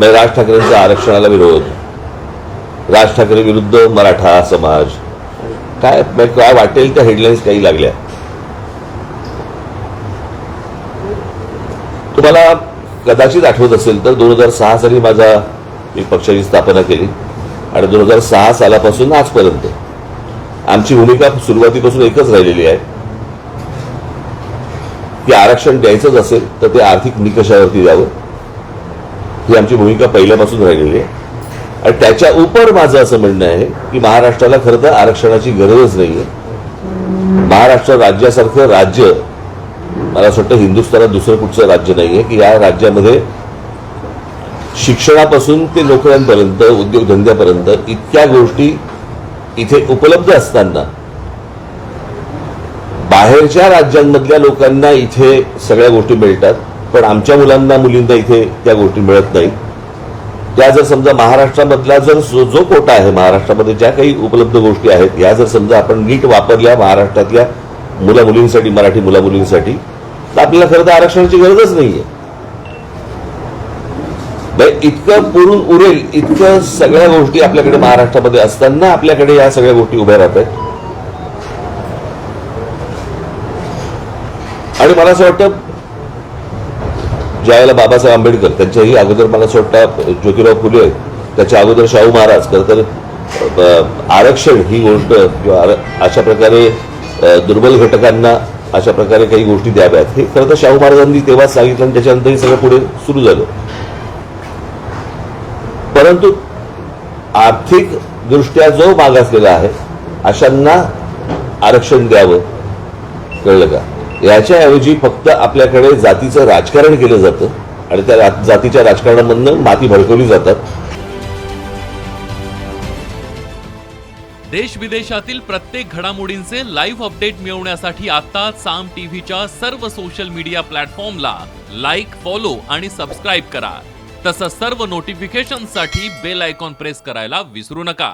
नाही राज ठाकरेंचा आरक्षणाला विरोध. राज ठाकरे विरुद्ध मराठा समाज. काय म्हणजे काय वाटेल त्या हेडलाईन्स काही लागल्या? तुम्हाला कदाचित आठवत असेल तर दोन हजार सहा साली माझा मी पक्षाची स्थापना केली आणि दोन हजार सहा सालापासून आजपर्यंत आमची भूमिका सुरुवातीपासून एकच राहिलेली आहे. की आरक्षण द्यायचंच असेल तर ते आर्थिक निकषावरती द्यावं ही आमची भूमिका पहिल्यापासून राहिलेली आहे. आणि त्याच्या उपर माझं असं म्हणणं आहे की महाराष्ट्राला खरं तर आरक्षणाची गरजच नाहीये. महाराष्ट्र राज्यासारखं राज्य मला असं वाटतं हिंदुस्थानात दुसरं कुठचं राज्य नाही आहे की या राज्यामध्ये शिक्षणापासून ते नोकऱ्यांपर्यंत उद्योगधंद्यापर्यंत इतक्या गोष्टी इथे उपलब्ध असताना बाहेरच्या राज्यांमधल्या लोकांना इथे सगळ्या गोष्टी मिळतात. पण आमच्या मुलांना मुलींना इथे त्या गोष्टी मिळत नाही. त्या जर समजा महाराष्ट्रामधला जर जो जो कोटा आहे महाराष्ट्रामध्ये ज्या काही उपलब्ध गोष्टी आहेत या जर समजा आपण नीट वापरल्या महाराष्ट्रातल्या मुला मुलींसाठी मराठी मुला मुलींसाठी तर आपल्याला खरं तर आरक्षणाची गरजच नाहीये. इतकं पुरून उरेल इतकं सगळ्या गोष्टी आपल्याकडे महाराष्ट्रामध्ये असताना आपल्याकडे या सगळ्या गोष्टी उभ्या राहत आहेत. आणि मला असं वाटतं ज्यावेळेला बाबासाहेब आंबेडकर त्यांच्याही अगोदर मला असं वाटतं ज्योतिराव फुले त्याच्या अगोदर शाहू महाराज खरं तर आरक्षण ही गोष्ट किंवा अशा प्रकारे दुर्बल घटकांना अशा प्रकारे काही गोष्टी द्याव्यात. हे खरं तर शाहू महाराजांनी तेव्हाच सांगितलं आणि त्याच्यानंतर हे सगळं पुढे सुरू झालं. परंतु आर्थिक दृष्ट्या जो मागासलेला आहे अशांना आरक्षण द्यावं कळलं का? याच्याऐवजी फक्त आपल्याकडे जातीचं राजकारण केलं जातं आणि त्या जातीच्या राजकारणामधनं माती भडकवली जातात. देश विदेशातील प्रत्येक घडामोडींचे लाईव्ह अपडेट मिळवण्यासाठी आता साम टीव्हीच्या सर्व सोशल मीडिया प्लॅटफॉर्मला लाईक फॉलो आणि सबस्क्राईब करा. तसंच सर्व नोटिफिकेशनसाठी बेल आयकॉन प्रेस करायला विसरू नका.